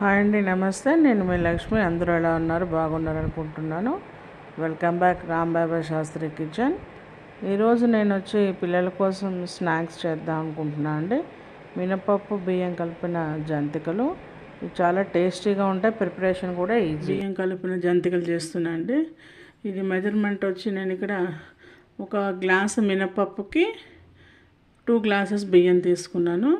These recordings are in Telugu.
హాయ్ అండి నమస్తే. నేను మీ లక్ష్మి. అందరూ ఎలా ఉన్నారు? బాగున్నారు అనుకుంటున్నాను. Welcome back Rambaba Shastri kitchen ఈరోజు నేను వచ్చి పిల్లల కోసం స్నాక్స్ చేద్దాం అనుకుంటున్నాను అండి. మినపప్పు బియ్యం కలిపిన జంతికలు. ఇవి చాలా టేస్టీగా ఉంటాయి. ప్రిపరేషన్ కూడా ఈజీ. బియ్యం కలిపిన జంతికలు చేస్తున్నా అండి. ఇది మెజర్మెంట్ వచ్చి నేను ఇక్కడ ఒక గ్లాస్ మినపప్పుకి టూ గ్లాసెస్ బియ్యం తీసుకున్నాను.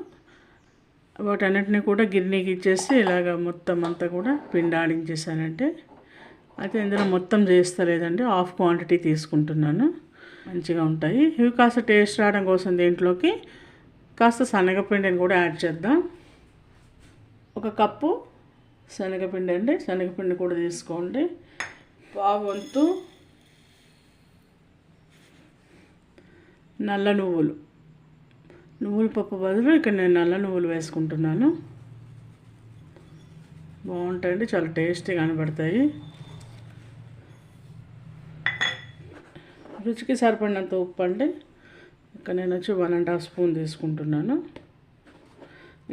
వాటన్నిటిని కూడా గిన్నెకి ఇచ్చేసి ఇలాగ మొత్తం అంతా కూడా పిండి ఆడించేసానంటే అయితే ఇందులో మొత్తం చేస్తలేదండి. హాఫ్ క్వాంటిటీ తీసుకుంటున్నాను. మంచిగా ఉంటాయి. ఇవి కాస్త టేస్ట్ రావడం కోసం దీంట్లోకి కాస్త శనగపిండిని కూడా యాడ్ చేద్దాం. ఒక కప్పు శనగపిండి అండి. శనగపిండి కూడా తీసుకోండి. పావు వంతు నల్ల నువ్వులు. నువ్వుల పప్పు బదులు ఇక్కడ నేను నల్ల నువ్వులు వేసుకుంటున్నాను. బాగుంటాయండి చాలా టేస్టీగా కనబడతాయి. రుచికి సరిపడినంత ఉప్పు అండి. ఇక్కడ నేను వచ్చి వన్ అండ్ హాఫ్ స్పూన్ తీసుకుంటున్నాను.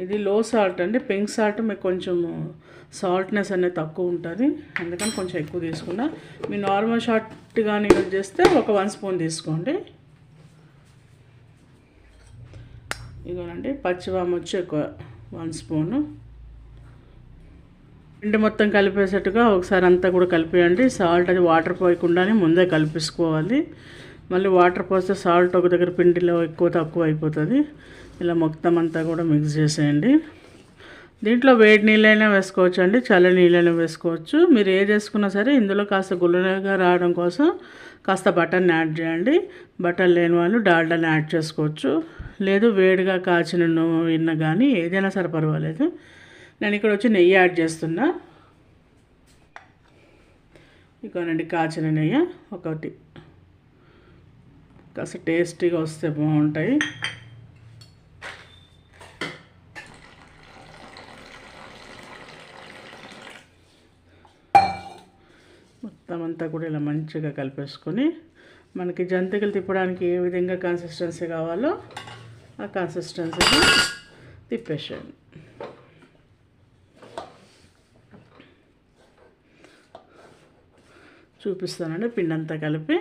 ఇది లో సాల్ట్ అండి. పింక్ సాల్ట్ మీకు కొంచెం సాల్ట్నెస్ అనేది తక్కువ ఉంటుంది. అందుకని కొంచెం ఎక్కువ తీసుకున్నా. మీ నార్మల్ షార్ట్ కానీ యూజ్ చేస్తే ఒక వన్ స్పూన్ తీసుకోండి. ఇదిగోనండి పచ్చివామ వచ్చి ఒక వన్ స్పూను. పిండి మొత్తం కలిపేసేట్టుగా ఒకసారి అంతా కూడా కలిపేయండి. సాల్ట్ అది వాటర్ పోయకుండానే ముందే కలిపేసుకోవాలి. మళ్ళీ వాటర్ పోస్తే సాల్ట్ ఒక దగ్గర పిండిలో ఎక్కువ తక్కువ అయిపోతుంది. ఇలా మొత్తం అంతా కూడా మిక్స్ చేసేయండి. దీంట్లో వేడి నీళ్ళైనా వేసుకోవచ్చు అండి చల్ల నీళ్ళైనా వేసుకోవచ్చు. మీరు ఏది వేసుకున్నా సరే ఇందులో కాస్త గుల్లగా రావడం కోసం కాస్త బటర్ని యాడ్ చేయండి. బటర్ లేని వాళ్ళు డాల్డాని యాడ్ చేసుకోవచ్చు. లేదు వేడిగా కాచిన విన్న కానీ ఏదైనా సరే పర్వాలేదు. నేను ఇక్కడ వచ్చి నెయ్యి యాడ్ చేస్తున్నా. ఇకోనండి కాచిన నెయ్యి ఒకటి. కాస్త టేస్టీగా వస్తే బాగుంటాయి. మొత్తం అంతా కూడా ఇలా మంచిగా కలిపేసుకొని మనకి జంతికలు తిప్పడానికి ఏ విధంగా కన్సిస్టెన్సీ కావాలో ఆ కన్సిస్టెన్సీని తిప్పేసేయండి చూపిస్తానండి పిండి అంతా కలిపి.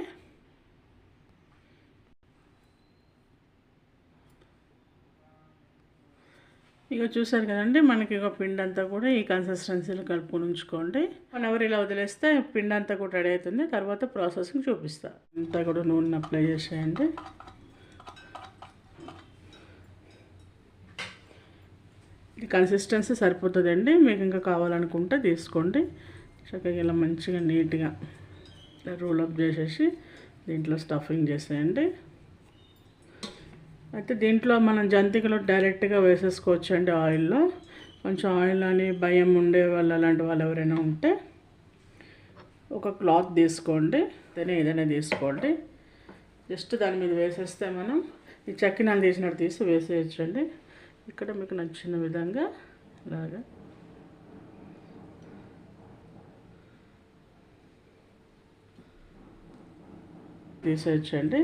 ఇక చూసారు కదండి మనకి ఇక పిండి అంతా కూడా ఈ కన్సిస్టెన్సీలో కలుపుకొని ఉంచుకోండి. వన్ అవర్ ఇలా వదిలేస్తే పిండి అంతా కూడా రెడీ అవుతుంది తర్వాత ప్రాసెసింగ్ చూపిస్తా. అంతా కూడా నూనె అప్లై చేసేయండి. ఈ కన్సిస్టెన్సీ సరిపోతుందండి. మీకు ఇంకా కావాలనుకుంటే తీసుకోండి. చక్కగా ఇలా మంచిగా నీట్గా రోల్ అప్ చేసేసి దీంట్లో స్టఫింగ్ చేసేయండి. అయితే దీంట్లో మనం జంతికలు డైరెక్ట్గా వేసేసుకోవచ్చు అండి ఆయిల్లో. కొంచెం ఆయిల్ అని భయం ఉండే వాళ్ళు అలాంటి వాళ్ళు ఎవరైనా ఉంటే ఒక క్లాత్ తీసుకోండి. దాన్ని ఏదైనా తీసుకోండి. జస్ట్ దాని మీద వేసేస్తే మనం ఈ చక్కినాలు తీసినట్టు తీసి వేసేయచ్చండి. ఇక్కడ మీకు నచ్చిన విధంగా ఇలాగా తీసేయచ్చండి.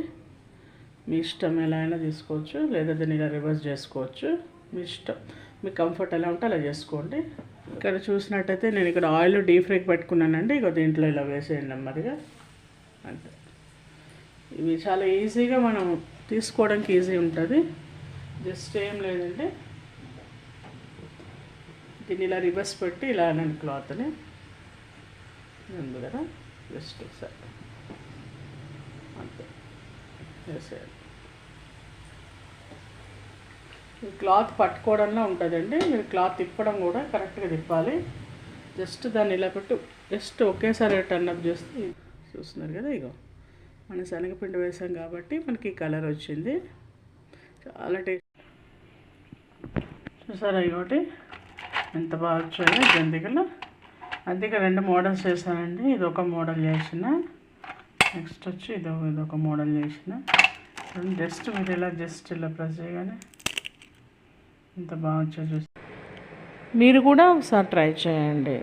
మీ ఇష్టం ఎలా అయినా తీసుకోవచ్చు లేదా దీన్ని ఇలా రివర్స్ చేసుకోవచ్చు. మీ ఇష్టం. మీ కంఫర్ట్ ఎలా ఉంటే అలా చేసుకోండి. ఇక్కడ చూసినట్టయితే నేను ఇక్కడ ఆయిల్ డీప్ ఫ్రైకి పెట్టుకున్నానండి. ఇక దీంట్లో ఇలా వేసేయండి నెమ్మదిగా. అంతే. ఇవి చాలా ఈజీగా మనం తీసుకోవడానికి ఈజీ ఉంటుంది. జస్ట్ ఏం లేదంటే దీన్ని ఇలా రివర్స్ పెట్టి ఇలా అనండి క్లాత్ని ఉంది కదా జస్ట్ ఒకసారి అంతే. వేసేయాలి ఈ క్లాత్ పట్టుకోవడంలో ఉంటుందండి. మీరు క్లాత్ తిప్పడం కూడా కరెక్ట్గా తిప్పాలి. జస్ట్ దాన్ని ఇలా పెట్టు. జస్ట్ ఒకేసారి టర్న్అప్ చేస్తే చూస్తున్నారు కదా ఇగో. మనం శనగపిండి వేసాం కాబట్టి మనకి కలర్ వచ్చింది. చాలా టేస్ట్ చూసారా ఇగోటి. ఎంత బాగా వచ్చాయో జంతికలు. అందుకే రెండు మోడల్స్ చేశానండి ఇది ఒక మోడల్ చేసిన. నెక్స్ట్ వచ్చి ఇది ఇది ఒక మోడల్ చేసిన. జస్ట్ మీరు ఇలా జస్ట్ ఇలా ప్రెస్ చేయగానే ఇంత బాగా వచ్చా చూసి. మీరు కూడా ఒకసారి ట్రై చేయండి.